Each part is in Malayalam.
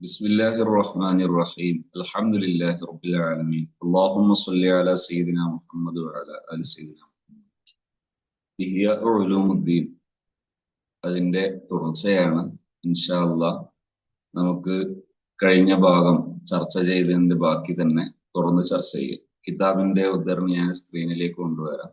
بسم الله الرحمن الرحيم الحمد لله رب العالمين اللهم صل على سيدنا محمد وعلى آل سيدنا محمد إحياء علوم الدين അതിന്റെ തുടർച്ചയാണ് ഇൻഷാ അള്ളാ നമുക്ക് കഴിഞ്ഞ ഭാഗം ചർച്ച ചെയ്തതിന്റെ ബാക്കി തന്നെ തുറന്ന് ചർച്ച ചെയ്യാം കിതാബിന്റെ ഉദ്ധരണി ഞാൻ സ്ക്രീനിലേക്ക് കൊണ്ടുവരാം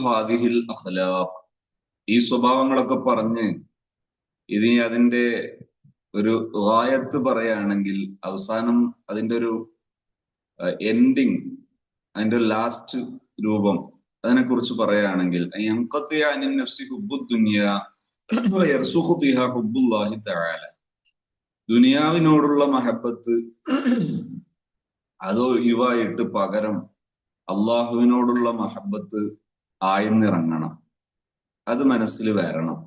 ഹാദിഹിൽ അഖ്ലാഖ്. ഈ സ്വഭാവങ്ങളൊക്കെ പറഞ്ഞ് ഇനി അതിന്റെ ഒരു വായത്ത് പറയുകയാണെങ്കിൽ അവസാനം അതിന്റെ ഒരു എൻഡിങ് അതിന്റെ ലാസ്റ്റ് രൂപം അതിനെ കുറിച്ച് പറയുകയാണെങ്കിൽ ദുനിയാവിനോടുള്ള മഹബത്ത് അതോ ഇവായിട്ട് പകരം അള്ളാഹുവിനോടുള്ള മഹബത്ത് ആയെന്നിറങ്ങണം അത് മനസ്സിൽ വരണം.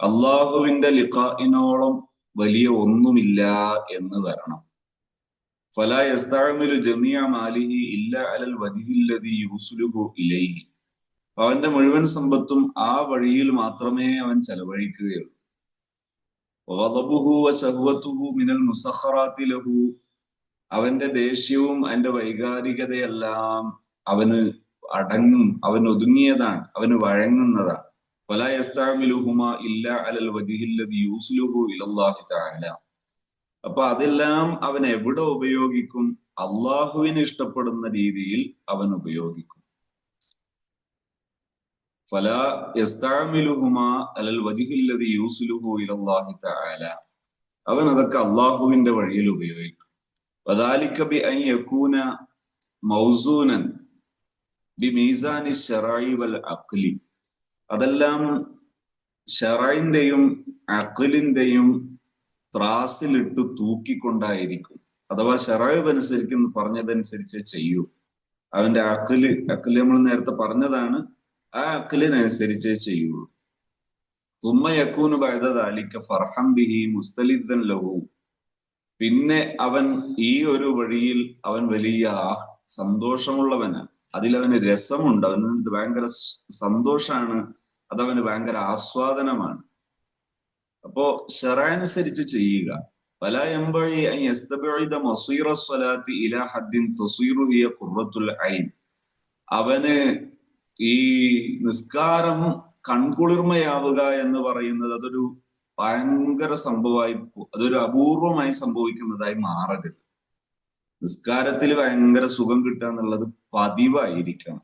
അള്ളാഹുവിന്റെ ലിഖാഇനോളം വലിയ ഒന്നുമില്ല എന്ന് വരണം. ഫലാ യസ്താമിലു ജമിയ മാലിഹി ഇല്ല അലൽ വദിഹില്ലതി യൂസുലുഹു ഇലൈഹി. അവന്റെ മുഴുവൻ സമ്പത്തും ആ വഴിയിൽ മാത്രമേ അവൻ ചെലവഴിക്കുകയുള്ളൂ. മിനൽ ലഹു. അവന്റെ ദേഷ്യവും അവന്റെ വൈകാരികതയെല്ലാം അവന് അടങ്ങും അവൻ ഒതുങ്ങിയതാണ് അവന് വഴങ്ങുന്നതാണ്. അപ്പൊ അതെല്ലാം അവൻ എവിടെ ഉപയോഗിക്കും? അള്ളാഹുവിന് ഇഷ്ടപ്പെടുന്ന രീതിയിൽ അവൻ ഉപയോഗിക്കും. അലൽ തആല. അവൻ അതൊക്കെ അള്ളാഹുവിന്റെ വഴിയിൽ ഉപയോഗിക്കും. വദാലിക ബി യകൂന ബി അതെല്ലാം ഷറായിന്റെയും അഖിലിന്റെയും ത്രാസിലിട്ട് തൂക്കിക്കൊണ്ടായിരിക്കും. അഥവാ ഷറായിബ് അനുസരിക്കുന്ന പറഞ്ഞതനുസരിച്ച് ചെയ്യൂ. അവന്റെ അഖിൽ അഖിൽ നമ്മൾ നേരത്തെ പറഞ്ഞതാണ്. ആ അക്കലിനനുസരിച്ച് ചെയ്യുള്ളൂ ബിഹി ലഹു. പിന്നെ അവൻ ഈ ഒരു വഴിയിൽ അവൻ വലിയ സന്തോഷമുള്ളവനാണ് അതിലവന് രസമുണ്ട്. അവന് ഭയങ്കര സന്തോഷാണ്. അതവന് ഭയങ്കര ആസ്വാദനമാണ്. അപ്പോ ഷെറനുസരിച്ച് ചെയ്യുക. ഖുറത്തുൽ ഐൻ. അവന് ഈ നിസ്കാരം കൺകുളിർമയാവുക എന്ന് പറയുന്നത് അതൊരു ഭയങ്കര സംഭവമായി അതൊരു അപൂർവമായി സംഭവിക്കുന്നതായി മാറരുത്. നിസ്കാരത്തിൽ ഭയങ്കര സുഖം കിട്ടുക എന്നുള്ളത് പതിവായിരിക്കണം.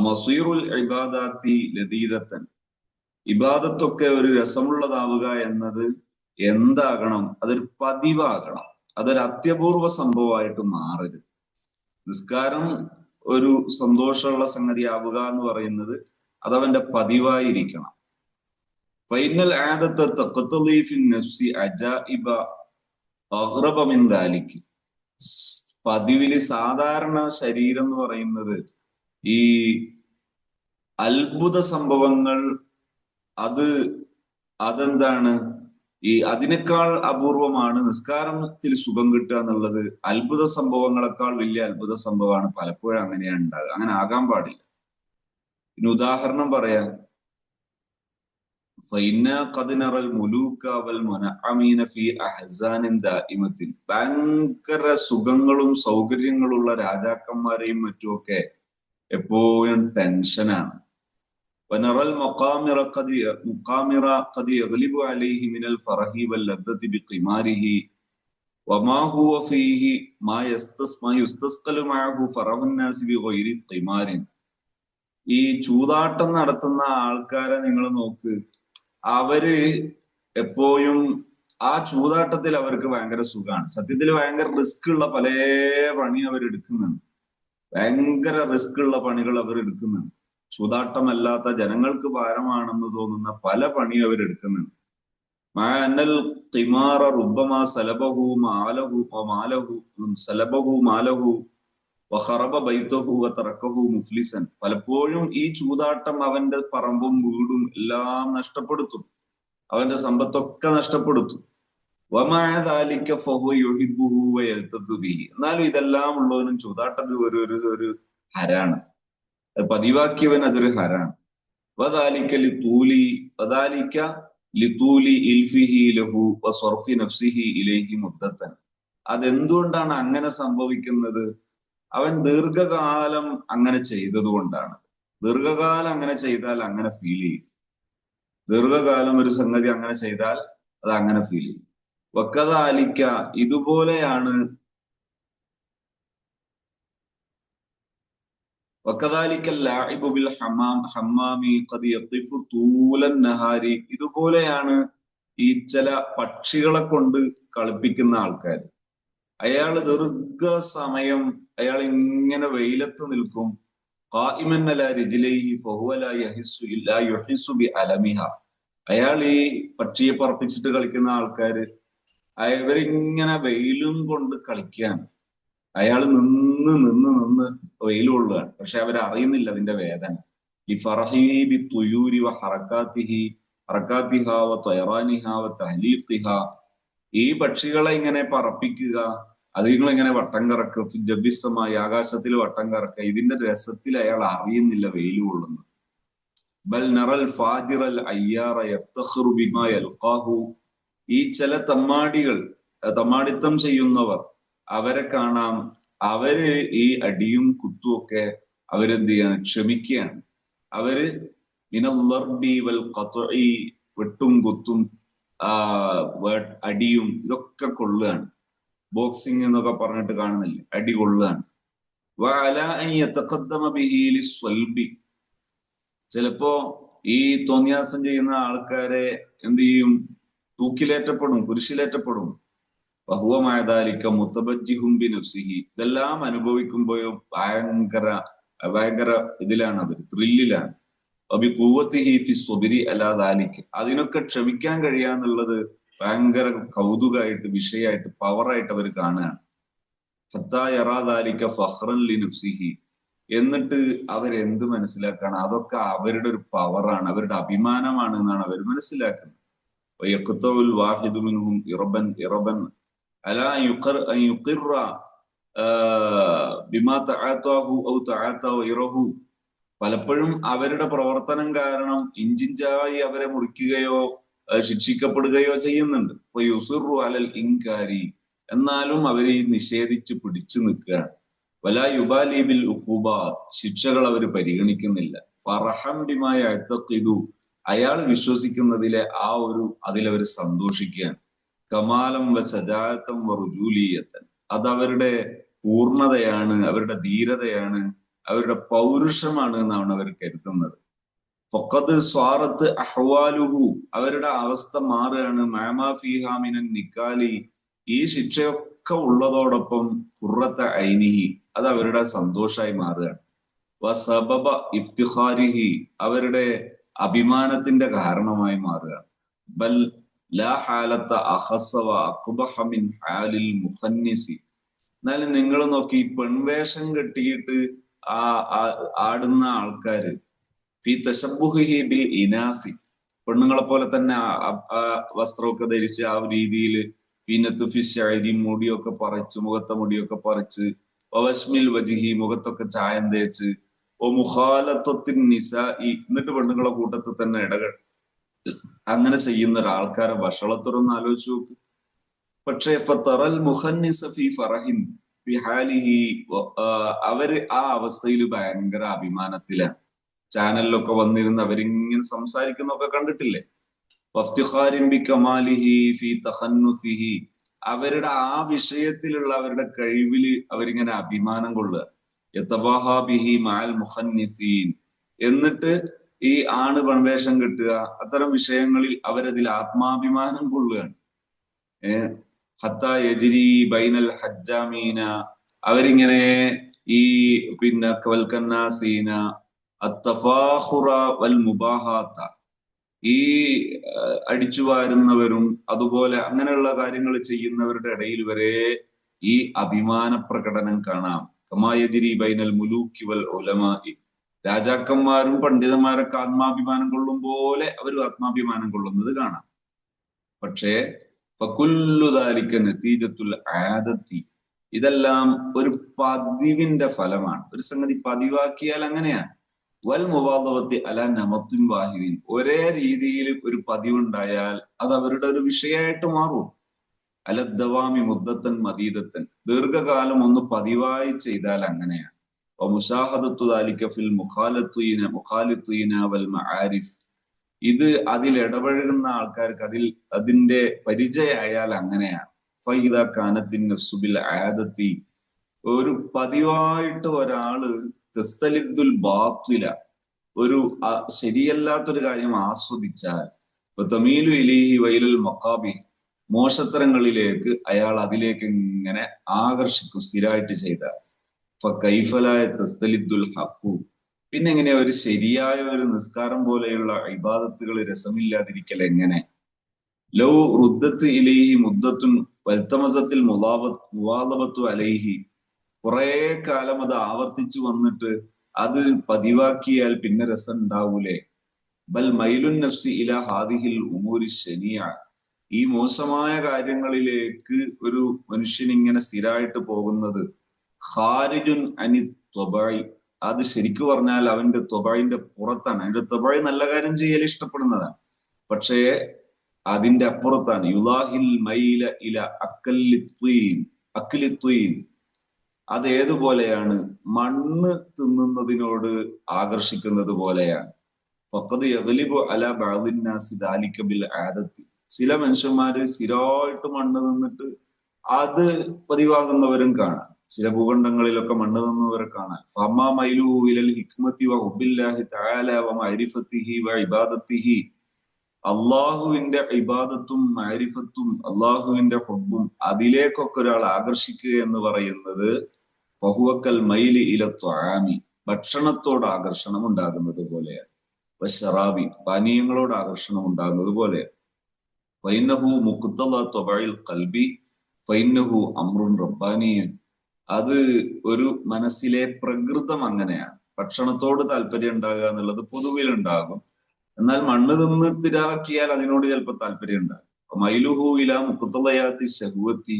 മസീറുൽ ഇബാദാത്തി ലതീതത്തൻ ഇബാദത്തൊക്കെ ഒരു രസമുള്ളതാവുക എന്നത് എന്താകണം? അതൊരു പതിവാകണം. അതൊരു അത്യപൂർവ സംഭവമായിട്ട് മാറരുത്. നിസ്കാരം ഒരു സന്തോഷമുള്ള സംഗതി ആവുക എന്ന് പറയുന്നത് അതവന്റെ പതിവായിരിക്കണം. ഫൈനൽ ആദത്തെ നഫ്സി പതിവിൽ സാധാരണ ശരീരം എന്ന് പറയുന്നത് ഈ അത്ഭുത സംഭവങ്ങൾ അത് അതെന്താണ്? ഈ അതിനേക്കാൾ അപൂർവമാണ് നിസ്കാരത്തിൽ സുഖം കിട്ടുക എന്നുള്ളത് അത്ഭുത സംഭവങ്ങളെക്കാൾ വലിയ അത്ഭുത സംഭവമാണ് പലപ്പോഴും അങ്ങനെയാണ് ഉണ്ടാകുക അങ്ങനെ ആകാൻ പാടില്ല. പിന്നെ ഉദാഹരണം പറയാം. ഭയങ്കര സുഖങ്ങളും സൗകര്യങ്ങളുള്ള രാജാക്കന്മാരെയും മറ്റുമൊക്കെ എപ്പോഴും ടെൻഷനാണ്. ونرى المقامر قد مقامر قد يغلب عليه من الفرح واللذة بقماره وما هو فيه ما يستسمى يستسقل معه فرح الناس بغير قمار ഈ ചൂതാട്ടം നടത്തുന്ന ആൾക്കാരെ നിങ്ങൾ നോക്ക് അവര് എപ്പോഴും ആ ചൂതാട്ടത്തിൽ അവർക്ക് ഭയങ്കര സുഖമാണ് സത്യത്തിൽ ഭയങ്കര റിസ്ക് ഉള്ള പല പണി അവർ എടുക്കുന്നുണ്ട് ഭയങ്കര റിസ്ക് ഉള്ള പണികൾ അവർ എടുക്കുന്നുണ്ട് ചൂതാട്ടമല്ലാത്ത ജനങ്ങൾക്ക് ഭാരമാണെന്ന് തോന്നുന്ന പല പണി അവരെടുക്കുന്നുണ്ട് മാനൽ തിമാറ റുബമാ സലബഹു മാലഹു മാലഹു സലബഹു മാലഹു വഹറബ ബൈത്തഹു തറക്കഹു മുഫ്ലിസൻ. പലപ്പോഴും ഈ ചൂതാട്ടം അവന്റെ പറമ്പും വീടും എല്ലാം നഷ്ടപ്പെടുത്തും. അവന്റെ സമ്പത്തൊക്കെ നഷ്ടപ്പെടുത്തും. വമാലിക്ക ഫഹു എന്നാലും ഇതെല്ലാം ഉള്ളവനും ചൂതാട്ടത് ഒരു ഒരു ഒരു ഹരാണ്. പതിവാക്കിയവൻ അതൊരു ഹരാണ് വദാലിക്ക ലിത്തൂലി വദാലിക്ക ലിത്തൂലി ഇൽഫിഹി ലഹു വസ്വർഫി നഫ്സിഹി ഇലൈഹി മുദ്ദത്തൻ. അതെന്തുകൊണ്ടാണ് അങ്ങനെ സംഭവിക്കുന്നത്? അവൻ ദീർഘകാലം അങ്ങനെ ചെയ്തതുകൊണ്ടാണ്. ദീർഘകാലം അങ്ങനെ ചെയ്താൽ അങ്ങനെ ഫീൽ ചെയ്യും. ദീർഘകാലം ഒരു സംഗതി അങ്ങനെ ചെയ്താൽ അത് അങ്ങനെ ഫീൽ ചെയ്യും. വക്കതാലിക്ക ഇതുപോലെയാണ് ഇതുപോലെയാണ് ഈ ചില പക്ഷികളെ കൊണ്ട് കളിപ്പിക്കുന്ന ആൾക്കാർ. അയാൾ ദീർഘ സമയം അയാൾ ഇങ്ങനെ വെയിലത്ത് നിൽക്കും. അയാൾ ഈ പക്ഷിയെ പറപ്പിച്ചിട്ട് കളിക്കുന്ന ആൾക്കാര് ഇവരിങ്ങനെ വെയിലും കൊണ്ട് കളിക്കുകയാണ്. അയാൾ നിന്ന് നിന്ന് നിന്ന് വെയിൽ കൊള്ളുകയാണ്. പക്ഷെ അവരറിയുന്നില്ല അതിന്റെ വേദന. ഈ ഫറഹീബി തുയൂരി വ ഹറക്കാത്തിഹി ഹറക്കാത്തിഹ വ തൊയറാനിഹ വ തഹലീഖിഹ. ഈ പക്ഷികളെ ഇങ്ങനെ പറപ്പിക്കുക അതുങ്ങൾ ഇങ്ങനെ വട്ടം കറക്കുക ജബിസമായി ആകാശത്തിൽ വട്ടം കറക്കുക ഇതിന്റെ രസത്തിൽ അയാൾ അറിയുന്നില്ല വെയിൽ ബൽ നറൽ ഫാജിറൽ അയ്യാറ ബിമാ യൽഖാഹു. ഈ ചില തമ്മാടികൾ തമ്മാടിത്തം ചെയ്യുന്നവർ അവരെ കാണാം. അവർ ഈ അടിയും കുത്തും ഒക്കെ അവരെന്ത് ചെയ്യാണ്? ക്ഷമിക്കുകയാണ്. അവർ മിനല്ലർബി വൽ ഖത്ഇ വെട്ടും കുത്തും അടിയും ഇതൊക്കെ കൊള്ളുകയാണ്. ബോക്സിംഗ് എന്നൊക്കെ പറഞ്ഞിട്ട് കാണുന്നില്ലേ? അടി കൊള്ളുകയാണ്. ചിലപ്പോ ഈ തോന്നിയാസം ചെയ്യുന്ന ആൾക്കാരെ എന്ത് ചെയ്യും? തൂക്കിലേറ്റപ്പെടും കുരിശിലേറ്റപ്പെടും. ബഹുവമായതാലിക്ക മുത്തബജിഹും ബി നഫ്സിഹി ഇതെല്ലാം അനുഭവിക്കുമ്പോഴും ഭയങ്കര ഭയങ്കര ഇതിലാണ് അവർ ത്രില്ലിലാണ് അബി കൂവത്തിഹി ഫി സ്വബിരി അല്ലാതാലിക്ക് അതിനൊക്കെ ക്ഷമിക്കാൻ കഴിയാന്നുള്ളത് ഭയങ്കര കൗതുകമായിട്ട് വിഷയമായിട്ട് പവറായിട്ട് അവർ കാണുകയാണ്. ഹത്തായറാദാലിക്ക ഫഹ്റൻ ലി നഫ്സിഹി. എന്നിട്ട് അവരെന്ത് മനസ്സിലാക്കാണ്? അതൊക്കെ അവരുടെ ഒരു പവറാണ് അവരുടെ അഭിമാനമാണ് എന്നാണ് അവർ മനസ്സിലാക്കുന്നത്. വാഹിദു മിൻഹും ഇറബൻ ഇറബൻ يقر أن യുഖിറ ബിമാ തആതാഹു ഔ തആതാ ഇറഹു പലപ്പോഴും അവരുടെ പ്രവർത്തനം കാരണം ഇഞ്ചിഞ്ചായി അവരെ മുറിക്കുകയോ ശിക്ഷിക്കപ്പെടുകയോ ചെയ്യുന്നുണ്ട്. യുസിറു അലൽ ഇൻകാരി. എന്നാലും അവർ ഈ നിഷേധിച്ച് പിടിച്ചു നിൽക്കുകയാണ്. വല യുബാലിബിൽ ഉഖൂബ ശിക്ഷകൾ അവർ പരിഗണിക്കുന്നില്ല. ഫറഹം ബിമായ അയാൾ വിശ്വസിക്കുന്നതിലെ ആ ഒരു അതിലവർ സന്തോഷിക്കുകയാണ്. കമാലം വ സജാത്തം വ റുജൂലീയത്തൻ. അത് അവരുടെ പൂർണതയാണ് അവരുടെ ധീരതയാണ് അവരുടെ പൗരുഷമാണ് എന്നാണ് അവർ കരുതുന്നത്. ഫക്കത് സ്വാറത്ത് അഹ്വാലുഹു അവരുടെ അവസ്ഥ മാറുകയാണ്. മാമാ ഫിഹാമിനൻ നിക്കാലി ഈ ശിക്ഷയൊക്കെ ഉള്ളതോടൊപ്പം കുറത്ത ഐനിഹി അത് അവരുടെ സന്തോഷമായി മാറുകയാണ്. വസബബ ഇഫ്തിഖാരിഹി അവരുടെ അഭിമാനത്തിന്റെ കാരണമായി മാറുകയാണ്. ബൽ എന്നാലും നിങ്ങൾ നോക്കി പെൺവേഷം കെട്ടിയിട്ട് ആ ആടുന്ന ആൾക്കാര് ഫി തശബുഹി ബിൽ ഇനാസി. പെണ്ണുങ്ങളെ പോലെ തന്നെ വസ്ത്രമൊക്കെ ധരിച്ച് ആ രീതിയിൽ ഫീനത്ത് ഫിഷ് അഴുതി മുടിയൊക്കെ പറിച്ച് മുഖത്തെ മുടിയൊക്കെ പറിച്ച് ഒവസ്മിൽ വജിഹി മുഖത്തൊക്കെ ചായം തേച്ച് ഓ മുഖാലത്വത്തിൻ നിസ എന്നിട്ട് പെണ്ണുങ്ങളെ കൂട്ടത്തിൽ തന്നെ ഇടകൾ അങ്ങനെ ചെയ്യുന്ന ഒരാൾക്കാരെ വഷളത്തുറന്ന് ആലോചിച്ച് നോക്ക്. പക്ഷേ ഫറൽ മുഹന്നിസ് ഫി ഫറഹിൻ ബിഹാലിഹി അവർ ആ അവസ്ഥയിൽ ഭയങ്കര അഭിമാനത്തിലാണ് ചാനലിലൊക്കെ വന്നിരുന്ന് അവരിങ്ങനെ സംസാരിക്കുന്നൊക്കെ കണ്ടിട്ടില്ലേ? ഫി അവരുടെ ആ വിഷയത്തിലുള്ള അവരുടെ കഴിവിൽ അവരിങ്ങനെ അഭിമാനം കൊള്ളുക. മാൽ എന്നിട്ട് ഈ ആണ് പണവേഷം കിട്ടുക അത്തരം വിഷയങ്ങളിൽ അവരതിൽ ആത്മാഭിമാനം കൊള്ളുകയാണ്. ഹത്ത യജിരി ബൈനൽ ഹജ്ജാമീന അവരിങ്ങനെ ഈ പിന്നെ വൽക്കന്നാസീന വൽ മുബാഹാത്ത ഈ അടിച്ചു വാരുന്നവരും അതുപോലെ അങ്ങനെയുള്ള കാര്യങ്ങൾ ചെയ്യുന്നവരുടെ ഇടയിൽ വരെ ഈ അഭിമാന പ്രകടനം കാണാം കമായതിരി ബൈനൽ മുലൂക്കി വൽ ഉലമായി രാജാക്കന്മാരും പണ്ഡിതന്മാരൊക്കെ ആത്മാഭിമാനം കൊള്ളും പോലെ അവർ ആത്മാഭിമാനം കൊള്ളുന്നത് കാണാം. പക്ഷേ ഫകുല്ലുദാലിക്ക നതീജത്തുൽ ആദത്തി. ഇതെല്ലാം ഒരു പതിവിന്റെ ഫലമാണ്. ഒരു സംഗതി പതിവാക്കിയാൽ അങ്ങനെയാണ്. വൽ മുബാദവത്തി അല നമത്തിൻ വാഹിദിൻ. ഒരേ രീതിയിൽ ഒരു പതിവുണ്ടായാൽ അത് അവരുടെ ഒരു വിഷയമായിട്ട് മാറും. അലദ്ദവാമി മുദ്ദത്തൻ മദീദത്തൻ. ദീർഘകാലം ഒന്ന് പതിവായി ചെയ്താൽ അങ്ങനെയാണ്. ഇത് അതിൽ ഇടപഴകുന്ന ആൾക്കാർക്ക് അതിൽ അതിന്റെ പരിചയമായാൽ അങ്ങനെയാണ്. ഫൈദ കാനത്തിൻ നസുബിൽ ആദത്തി. ഒരു പതിവായിട്ട് ഒരാൾ തെസ്തലിദ്ദുൽ ബാത്തില. ഒരു ശരിയല്ലാത്തൊരു കാര്യം ആസ്വദിച്ചാൽ തമീലു ഇലിഹി വൈലുൽ മക്കാബി മോശത്തരങ്ങളിലേക്ക് അയാൾ അതിലേക്ക് ഇങ്ങനെ ആകർഷിക്കും സ്ഥിരമായിട്ട് ചെയ്താൽ. പിന്നെ എങ്ങനെയാ ഒരു ശരിയായ ഒരു നിസ്കാരം പോലെയുള്ള ഇബാദത്തുകൾ രസമില്ലാതിരിക്കൽ എങ്ങനെ? ലോ റുദ്ദത്ത് ഇലൈഹി മുദ്ദത്തുൻ വൽത്തമസത്തിൽ മുവാദബത്തു അലൈഹി. കുറെ കാലം അത് ആവർത്തിച്ചു വന്നിട്ട് അത് പതിവാക്കിയാൽ പിന്നെ രസം ഉണ്ടാവൂലേ? ബൽ മൈലുൻ നഫ്സി ഇല ഹാദിഹിൽ ഉമൂരി ശനിയ. ഈ മോശമായ കാര്യങ്ങളിലേക്ക് ഒരു മനുഷ്യൻ ഇങ്ങനെ സ്ഥിരമായിട്ട് പോകുന്നത് ഖാരിജുൻ അനി ത്വബായി അത് ശരിക്കു പറഞ്ഞാൽ അവന്റെ ത്വബായിന്റെ പുറത്താണ്. അവന്റെ ത്വബായി നല്ല കാര്യം ചെയ്യൽ ഇഷ്ടപ്പെടുന്നതാണ്. പക്ഷേ അതിന്റെ അപ്പുറത്താണ്. യുലാഹിൽ മൈല ഇല അക്കല്ലിത്വീൻ അക്കലിത്വീൻ അത് ഏതുപോലെയാണ്? മണ്ണ് തിന്നുന്നതിനോട് ആകർഷിക്കുന്നത് പോലെയാണ്. ഫക്കത് യഗലിബു അല ബാദിന്നാസി ദാലിക ബിൽ ആദത്തി. ചില മനുഷ്യന്മാര് സ്ഥിരമായിട്ട് മണ്ണ് തിന്നിട്ട് അത് പതിവാകുന്നവരും കാണാം. ചില ഭൂഖണ്ഡങ്ങളിലൊക്കെ മണ്ണ് തന്നവരെ കാണാം ഫമ മൈലു ഹിക്മത്തി വ ഹുബില്ലാഹി തആല വ വ ഇബാദത്തിഹി. അള്ളാഹുവിന്റെ ഇബാദത്തും മാരിഫത്തും അള്ളാഹുവിന്റെ ഹുബും അതിലേക്കൊക്കെ ഒരാൾ ആകർഷിക്കുക എന്ന് പറയുന്നത് ബഹുവക്കൽ മൈലി ഇല ത്വാമി. ഭക്ഷണത്തോട് ആകർഷണം ഉണ്ടാകുന്നത് പോലെയാണ്. ഷറാബി പാനീയങ്ങളോട് ആകർഷണം ഉണ്ടാകുന്നത് പോലെയാണ്. ഫൈനഹു മുക്തല കൽബി ഫൈനഹു അമ്രുൻ റബ്ബാനിയൻ. അത് ഒരു മനസ്സിലെ പ്രകൃതം അങ്ങനെയാണ്. ഭക്ഷണത്തോട് താല്പര്യം ഉണ്ടാകുക എന്നുള്ളത് പൊതുവിൽ ഉണ്ടാകും എന്നാൽ മണ്ണ് തിന്ന് തിരാക്കിയാൽ അതിനോട് ചിലപ്പോൾ താല്പര്യം ഉണ്ടാകും. മൈലുഹു ഇല മുക്കുത്തലയാത്തി ശഹുവത്തി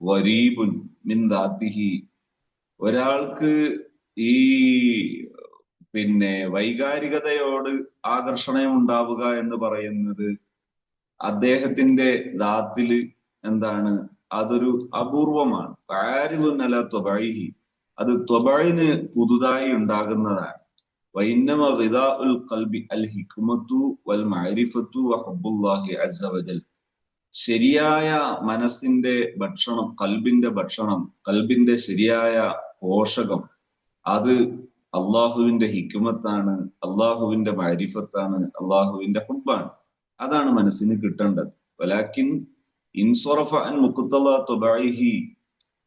വരീപുൻ മിൻ ദാത്തിഹി. ഒരാൾക്ക് ഈ പിന്നെ വൈകാരികതയോട് ആകർഷണം ഉണ്ടാവുക എന്ന് പറയുന്നത് അദ്ദേഹത്തിന്റെ ദാത്തിൽ എന്താണ്? അതൊരു അപൂർവമാണ്. പാരിതുന്നല ത്വബഴി അത് ത്വബഴിന് പുതുതായി ഉണ്ടാകുന്നതാണ്. വൈന്നമ ഗിദാഉൽ ഖൽബി അൽ ഹിക്മത്തു വൽ മഅരിഫത്തു വ ഹബ്ബുല്ലാഹി അസ്സ വജൽ. ശരിയായ മനസ്സിന്റെ ഭക്ഷണം കൽബിന്റെ ഭക്ഷണം കൽബിന്റെ ശരിയായ പോഷകം അത് അള്ളാഹുവിന്റെ ഹിക്കുമത്താണ് അള്ളാഹുവിന്റെ മാരിഫത്താണ് അള്ളാഹുവിന്റെ ഹുബാണ് അതാണ് മനസ്സിന് കിട്ടേണ്ടത്. വലാക്കിൻ ഇൻസൊറഫ അൻ മുക്കുത്തല തൊബൈഹി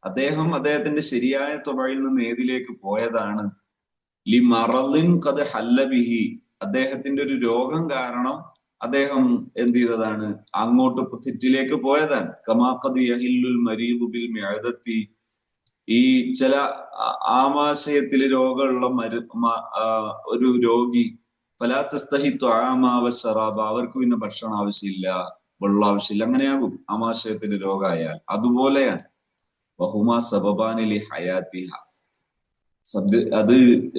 അദ്ദേഹം അദ്ദേഹത്തിന്റെ ശരിയായ തൊബയിൽ നിന്ന് ഏതിലേക്ക് പോയതാണ്? ലി മറലിൻ കത് ഹല്ലബിഹി അദ്ദേഹത്തിന്റെ ഒരു രോഗം കാരണം അദ്ദേഹം എന്ത് ചെയ്തതാണ്? അങ്ങോട്ട് തെറ്റിലേക്ക് പോയതാണ്. കമാഖദ് യഹില്ലുൽ മരീദു ബിൽ മിഅദത്തി. ഈ ചില ആമാശയത്തിലെ രോഗമുള്ള മരു ഒരു രോഗി. ഫലാത്തസ്തഹി ത്വാമാവ ഷറാബ അവർക്ക് പിന്നെ ഭക്ഷണം ആവശ്യമില്ല. വെള്ളം ആവശ്യമില്ല. അങ്ങനെയാകും. ആമാശയത്തിന് രോഗമായാൽ. അതുപോലെയാണ്. ബഹുമാ സബബാനിലി ഹയാത്തിഹ. സദ്യ അത്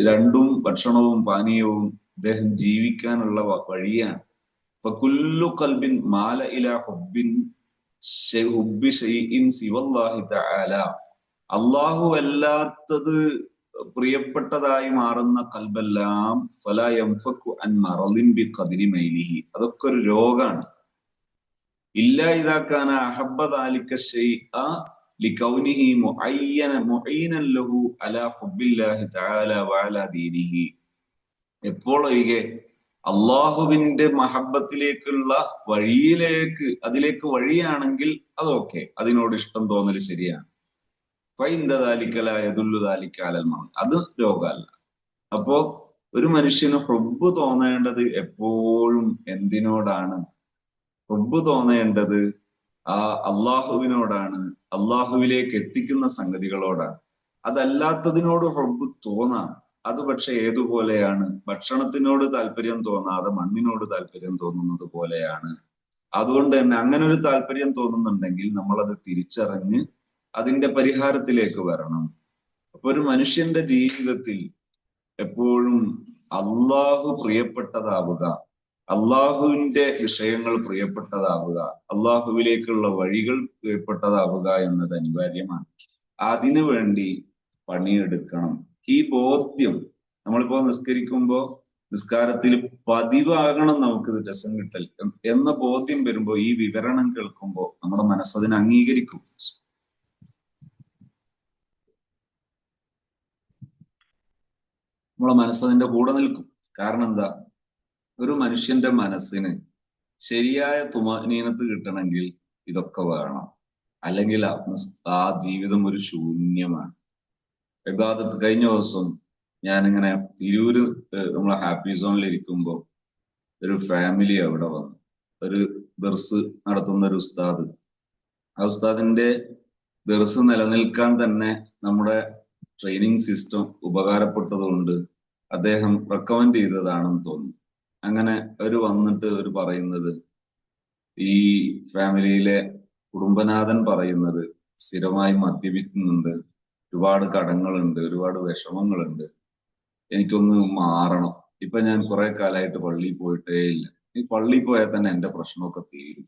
രണ്ടും ഭക്ഷണവും പാനീയവും അദ്ദേഹം ജീവിക്കാനുള്ള വഴിയാണ്. ഫകുല്ലു കൽബിൻ മാല ഇല ഹുബിൻ തആല. അള്ളാഹു അല്ലാത്തത് പ്രിയപ്പെട്ടതായി മാറുന്ന കൽബെല്ലാം ഫല അൻ ബി മൈലിഹി. അതൊക്കെ ഒരു രോഗാണ് ഇല്ല ഇതാക്കാന അഹബ്ബദാലിക്ക ഷൈഅ لكونه معين معينا له على حب الله تعالى وعلى دينه എപ്പോൾ ഒഴികെ അള്ളാഹുവിന്റെ മഹബത്തിലേക്കുള്ള വഴിയിലേക്ക് അതിലേക്ക് വഴിയാണെങ്കിൽ അതൊക്കെ അതിനോട് ഇഷ്ടം തോന്നൽ ശരിയാണ് ഫൈന്ദാലിക്കലായതുല്ലുദാലിക്കാലൽമാണ് അത് രോഗമല്ല അപ്പോ ഒരു മനുഷ്യന് ഹുബ് തോന്നേണ്ടത് എപ്പോഴും എന്തിനോടാണ് ഹുബ് തോന്നേണ്ടത് ആ അള്ളാഹുവിനോടാണ് അള്ളാഹുവിലേക്ക് എത്തിക്കുന്ന സംഗതികളോടാണ്. അതല്ലാത്തതിനോട് റബ്ബ് തോന്നാം. അത് പക്ഷെ ഏതുപോലെയാണ്? ഭക്ഷണത്തിനോട് താല്പര്യം തോന്നാതെ മണ്ണിനോട് താല്പര്യം തോന്നുന്നത് പോലെയാണ്. അതുകൊണ്ട് തന്നെ അങ്ങനെ ഒരു താല്പര്യം തോന്നുന്നുണ്ടെങ്കിൽ നമ്മൾ അത് തിരിച്ചറിഞ്ഞ് അതിന്റെ പരിഹാരത്തിലേക്ക് വരണം. അപ്പൊ ഒരു മനുഷ്യന്റെ ജീവിതത്തിൽ എപ്പോഴും അള്ളാഹു പ്രിയപ്പെട്ടതാവുക അള്ളാഹുവിന്റെ വിഷയങ്ങൾ പ്രിയപ്പെട്ടതാവുക അള്ളാഹുവിലേക്കുള്ള വഴികൾ പ്രിയപ്പെട്ടതാവുക എന്നത് അനിവാര്യമാണ്. അതിനു വേണ്ടി പണിയെടുക്കണം. ഈ ബോധ്യം നമ്മളിപ്പോ നിസ്കരിക്കുമ്പോ നിസ്കാരത്തിൽ പതിവാകണം നമുക്ക് രസം കിട്ടൽ എന്ന ബോധ്യം വരുമ്പോ ഈ വിവരണം കേൾക്കുമ്പോ നമ്മുടെ മനസ്സതിനെ അംഗീകരിക്കും. നമ്മളെ മനസ്സതിന്റെ കൂടെ നിൽക്കും. കാരണം എന്താ? ഒരു മനുഷ്യന്റെ മനസ്സിന് ശരിയായ തുമാനീനത്ത് കിട്ടണമെങ്കിൽ ഇതൊക്കെ വേണം. അല്ലെങ്കിൽ ആ ജീവിതം ഒരു ശൂന്യമാണ്. വിവാദത്ത് കഴിഞ്ഞ ദിവസം ഞാനിങ്ങനെ തിരൂര് നമ്മളെ ഹാപ്പി സോണിൽ ഇരിക്കുമ്പോൾ ഒരു ഫാമിലി അവിടെ വന്നു. ഒരു ദർസ് നടത്തുന്ന ഒരു ഉസ്താദ്. ആ ഉസ്താദിന്റെ ദർസ് നിലനിൽക്കാൻ തന്നെ നമ്മുടെ ട്രെയിനിങ് സിസ്റ്റം ഉപകാരപ്പെട്ടതുകൊണ്ട് അദ്ദേഹം റെക്കമെൻഡ് ചെയ്തതാണെന്ന് തോന്നുന്നു. അങ്ങനെ അവർ വന്നിട്ട് അവർ പറയുന്നത് ഈ ഫാമിലിയിലെ കുടുംബനാഥൻ പറയുന്നത് സ്ഥിരമായി മദ്യപിക്കുന്നുണ്ട് ഒരുപാട് കടങ്ങളുണ്ട് ഒരുപാട് വിഷമങ്ങളുണ്ട് എനിക്കൊന്ന് മാറണം. ഇപ്പൊ ഞാൻ കുറെ കാലമായിട്ട് പള്ളിയിൽ പോയിട്ടേ ഇല്ല. ഈ പള്ളിയിൽ പോയാൽ തന്നെ എന്റെ പ്രശ്നമൊക്കെ തീരും.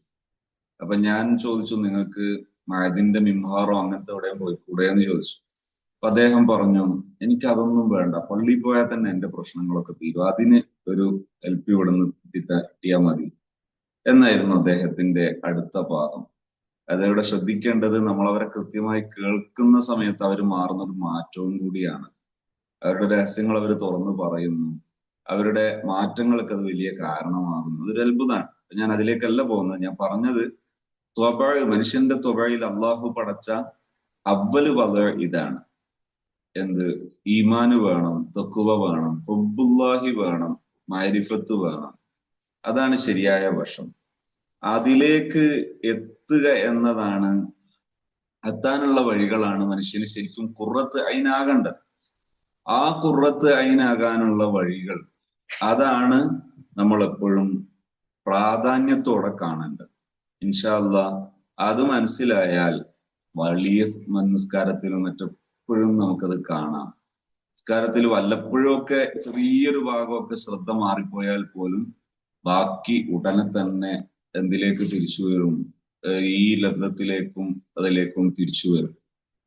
അപ്പൊ ഞാൻ ചോദിച്ചു നിങ്ങൾക്ക് മഴതിന്റെ മിംഹാറോ അങ്ങനത്തെ എവിടെയും പോയിക്കൂടെ? എന്ന് ചോദിച്ചു. അപ്പൊ അദ്ദേഹം പറഞ്ഞു എനിക്ക് അതൊന്നും വേണ്ട. പള്ളിയിൽ പോയാൽ തന്നെ എന്റെ പ്രശ്നങ്ങളൊക്കെ തീരും. അതിന് ഒരു ഇവിടെ നിന്ന് മതി. എന്നായിരുന്നു അദ്ദേഹത്തിന്റെ അടുത്ത പാദം അതവിടെ ശ്രദ്ധിക്കേണ്ടത് നമ്മൾ അവരെ കൃത്യമായി കേൾക്കുന്ന സമയത്ത് അവർ മാറുന്ന ഒരു മാറ്റവും കൂടിയാണ്. അവരുടെ രഹസ്യങ്ങൾ അവർ തുറന്നു പറയുന്നു. അവരുടെ മാറ്റങ്ങൾക്ക് അത് വലിയ കാരണമാകുന്നു. അതൊരു അത്ഭുതമാണ് ഞാൻ അതിലേക്കല്ല പോകുന്നത്. ഞാൻ പറഞ്ഞത് ത്വബഴ മനുഷ്യന്റെ ത്വബയിൽ അള്ളാഹു പടച്ച അവൽ പത ഇതാണ്. എന്ത്? ഈമാന് വേണം തക്കുവ വേണം ഹുബുല്ലാഹി വേണം മാരിഫത്ത് വേണം. അതാണ് ശരിയായ വശം. അതിലേക്ക് എത്തുക എന്നതാണ് എത്താനുള്ള വഴികളാണ് മനുഷ്യന് ശരിക്കും കുറത്ത് അയിനാകേണ്ടത്. ആ കുറത്ത് അയിനാകാനുള്ള വഴികൾ അതാണ് നമ്മൾ എപ്പോഴും പ്രാധാന്യത്തോടെ കാണേണ്ടത്. ഇൻഷാല്ല അത് മനസ്സിലായാൽ വലിയ നിസ്കാരത്തിലും മറ്റെപ്പോഴും നമുക്കത് കാണാം. നിസ്കാരത്തിൽ വല്ലപ്പോഴും ഒക്കെ ചെറിയൊരു ഭാഗമൊക്കെ ശ്രദ്ധ മാറിപ്പോയാൽ പോലും ബാക്കി ഉടനെ തന്നെ എന്തിലേക്ക് തിരിച്ചു വരും? ഈ ലബ്ധത്തിലേക്കും അതിലേക്കും തിരിച്ചു വരും.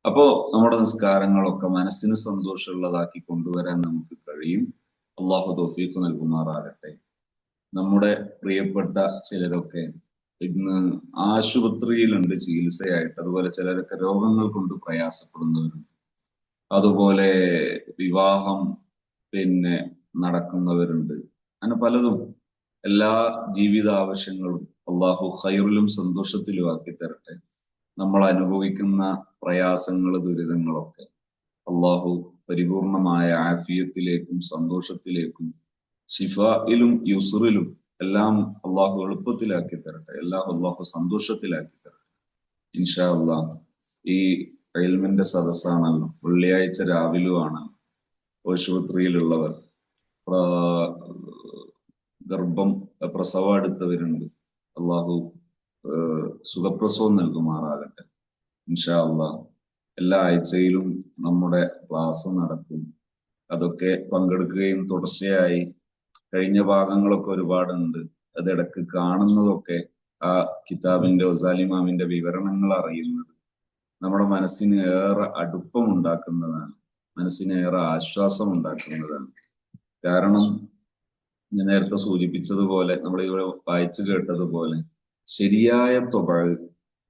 അപ്പോ നമ്മുടെ നിസ്കാരങ്ങളൊക്കെ മനസ്സിന് സന്തോഷമുള്ളതാക്കി കൊണ്ടുവരാൻ നമുക്ക് കഴിയും. അള്ളാഹു തോഫീഖ് നൽകുമാറാകട്ടെ. നമ്മുടെ പ്രിയപ്പെട്ട ചിലരൊക്കെ ഇന്ന് ആശുപത്രിയിലുണ്ട് ചികിത്സയായിട്ട്. അതുപോലെ ചിലരൊക്കെ രോഗങ്ങൾ കൊണ്ട് പ്രയാസപ്പെടുന്നവരുണ്ട്. അതുപോലെ വിവാഹം പിന്നെ നടക്കുന്നവരുണ്ട്. അങ്ങനെ പലതും എല്ലാ ജീവിത ആവശ്യങ്ങളും അള്ളാഹു ഹൈറിലും സന്തോഷത്തിലും ആക്കി തരട്ടെ. നമ്മൾ അനുഭവിക്കുന്ന പ്രയാസങ്ങൾ ദുരിതങ്ങളൊക്കെ അള്ളാഹു പരിപൂർണമായ ആഫിയത്തിലേക്കും സന്തോഷത്തിലേക്കും ഷിഫയിലും യുസുറിലും എല്ലാം അള്ളാഹു എളുപ്പത്തിലാക്കി തരട്ടെ. എല്ലാം അള്ളാഹു സന്തോഷത്തിലാക്കി തരട്ടെ. ഇൻഷാ അള്ളാഹ് ഈ എൽമിന്റെ സദസ്സാണല്ലോ. വെള്ളിയാഴ്ച രാവിലുമാണ് ആശുപത്രിയിലുള്ളവർ ഗർഭം പ്രസവം എടുത്തവരുണ്ട് അള്ളാഹു സുഖപ്രസവം നൽകുമാറാകട്ടെ. ഇൻഷാ അള്ളാ എല്ലാ ആഴ്ചയിലും നമ്മുടെ ക്ലാസ് നടക്കും. അതൊക്കെ പങ്കെടുക്കുകയും തുടർച്ചയായി കഴിഞ്ഞ ഭാഗങ്ങളൊക്കെ ഒരുപാടുണ്ട്. അതിടക്ക് കാണുന്നതൊക്കെ ആ കിതാബിന്റെ ഒസാലിമാമിന്റെ വിവരണങ്ങൾ അറിയുന്നത് നമ്മുടെ മനസ്സിന് ഏറെ അടുപ്പം ഉണ്ടാക്കുന്നതാണ് മനസ്സിന് ഏറെ ആശ്വാസം ഉണ്ടാക്കുന്നതാണ് കാരണം ഞാൻ നേരത്തെ സൂചിപ്പിച്ചതുപോലെ നമ്മൾ ഇവിടെ വായിച്ചു കേട്ടതുപോലെ ശരിയായ തൊഴൽ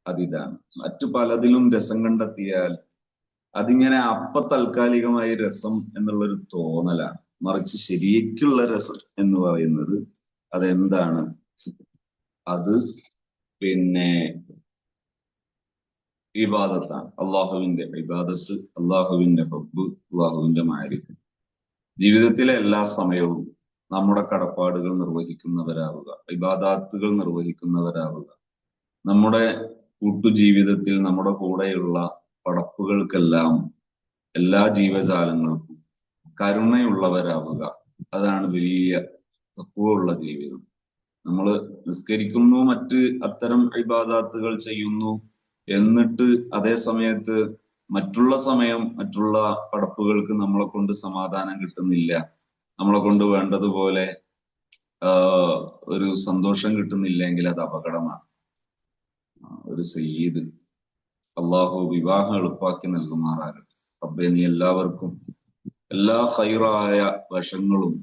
അതിതാണ്. മറ്റു പലതിലും രസം കണ്ടെത്തിയാൽ അതിങ്ങനെ അപ്പ താൽക്കാലികമായ രസം എന്നുള്ളൊരു തോന്നലാണ്. മറിച്ച് ശരിക്കുള്ള രസം എന്ന് പറയുന്നത് അതെന്താണ്? അത് പിന്നെ ഇബാദത്താണ്. അള്ളാഹുവിന്റെ ഇബാദത്ത് അള്ളാഹുവിന്റെ ഹബ്ബ് അള്ളാഹുവിന്റെ മാരിഫ്. ജീവിതത്തിലെ എല്ലാ സമയവും നമ്മുടെ കടപ്പാടുകൾ നിർവഹിക്കുന്നവരാവുക ഇബാദാത്തുകൾ നിർവഹിക്കുന്നവരാവുക. നമ്മുടെ കൂട്ടുജീവിതത്തിൽ നമ്മുടെ കൂടെയുള്ള പടപ്പുകൾക്കെല്ലാം എല്ലാ ജീവജാലങ്ങൾക്കും കരുണയുള്ളവരാവുക. അതാണ് വലിയ തക്കുവുള്ള ജീവിതം. നമ്മൾ നിസ്കരിക്കുന്നു മറ്റ് അത്തരം ഇബാദാത്തുകൾ ചെയ്യുന്നു എന്നിട്ട് അതേ സമയത്ത് മറ്റുള്ള സമയം മറ്റുള്ള പടപ്പുകൾക്ക് നമ്മളെ കൊണ്ട് സമാധാനം കിട്ടുന്നില്ല. നമ്മളെ കൊണ്ട് വേണ്ടതുപോലെ ഒരു സന്തോഷം കിട്ടുന്നില്ലെങ്കിൽ അത് അപകടമാണ്. ഒരു സയ്യീദ് അള്ളാഹു വിവാഹം എളുപ്പാക്കി നൽകുമാറാകട്ടെ. അബ്ബെ നീ എല്ലാവർക്കും എല്ലാ ഹൈറായ വശങ്ങളും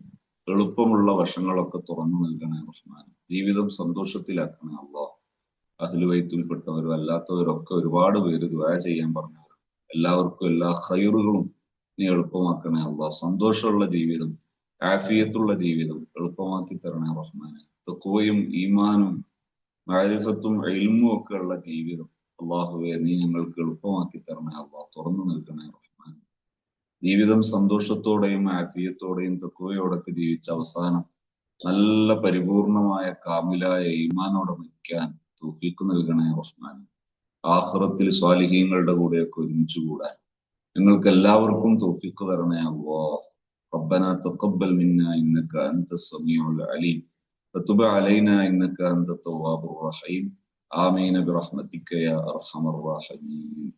എളുപ്പമുള്ള വശങ്ങളൊക്കെ തുറന്നു നൽകണേ റഹ്മാൻ. ജീവിതം സന്തോഷത്തിലാക്കണേ അള്ളാഹ് അഖിലുവൈത്തിൽപ്പെട്ടവരും അല്ലാത്തവരും അല്ലാത്തവരൊക്കെ ഒരുപാട് പേര് ദുആ ചെയ്യാൻ പറഞ്ഞവർ എല്ലാവർക്കും എല്ലാ ഹൈറുകളും നീ എളുപ്പമാക്കണേ അള്ള. സന്തോഷമുള്ള ജീവിതം ആഫിയത്തുള്ള ജീവിതം എളുപ്പമാക്കി തരണേ റഹ്മാനെ. തക്കുവയും ഈമാനും മാരിഫത്തും എൽമും ഒക്കെ ഉള്ള ജീവിതം അള്ളാഹുവെ നീ ഞങ്ങൾക്ക് എളുപ്പമാക്കി തരണേ അള്ളാഹ് തുറന്നു നിൽക്കണേ റഹ്മാൻ ജീവിതം സന്തോഷത്തോടെയും ആഫിയത്തോടെയും തക്കുവയോടൊക്കെ ജീവിച്ച അവസാനം നല്ല പരിപൂർണമായ കാമിലായ ഈമാനോടെ നിൽക്കാൻ തൗഫീഖ് നൽകണേ റഹ്മാൻ ആഖിറത്തിൽ സ്വാലിഹീങ്ങളുടെ കൂടെയൊക്കെ ഒരുമിച്ച് കൂടാൻ ഞങ്ങൾക്ക് എല്ലാവർക്കും തൗഫീഖ് തരണേ അള്ളാഹ് ربنا تقبل منا انك انت السميع العليم وتب علينا انك انت التواب الرحيم آمين برحمتك يا ارحم الراحمين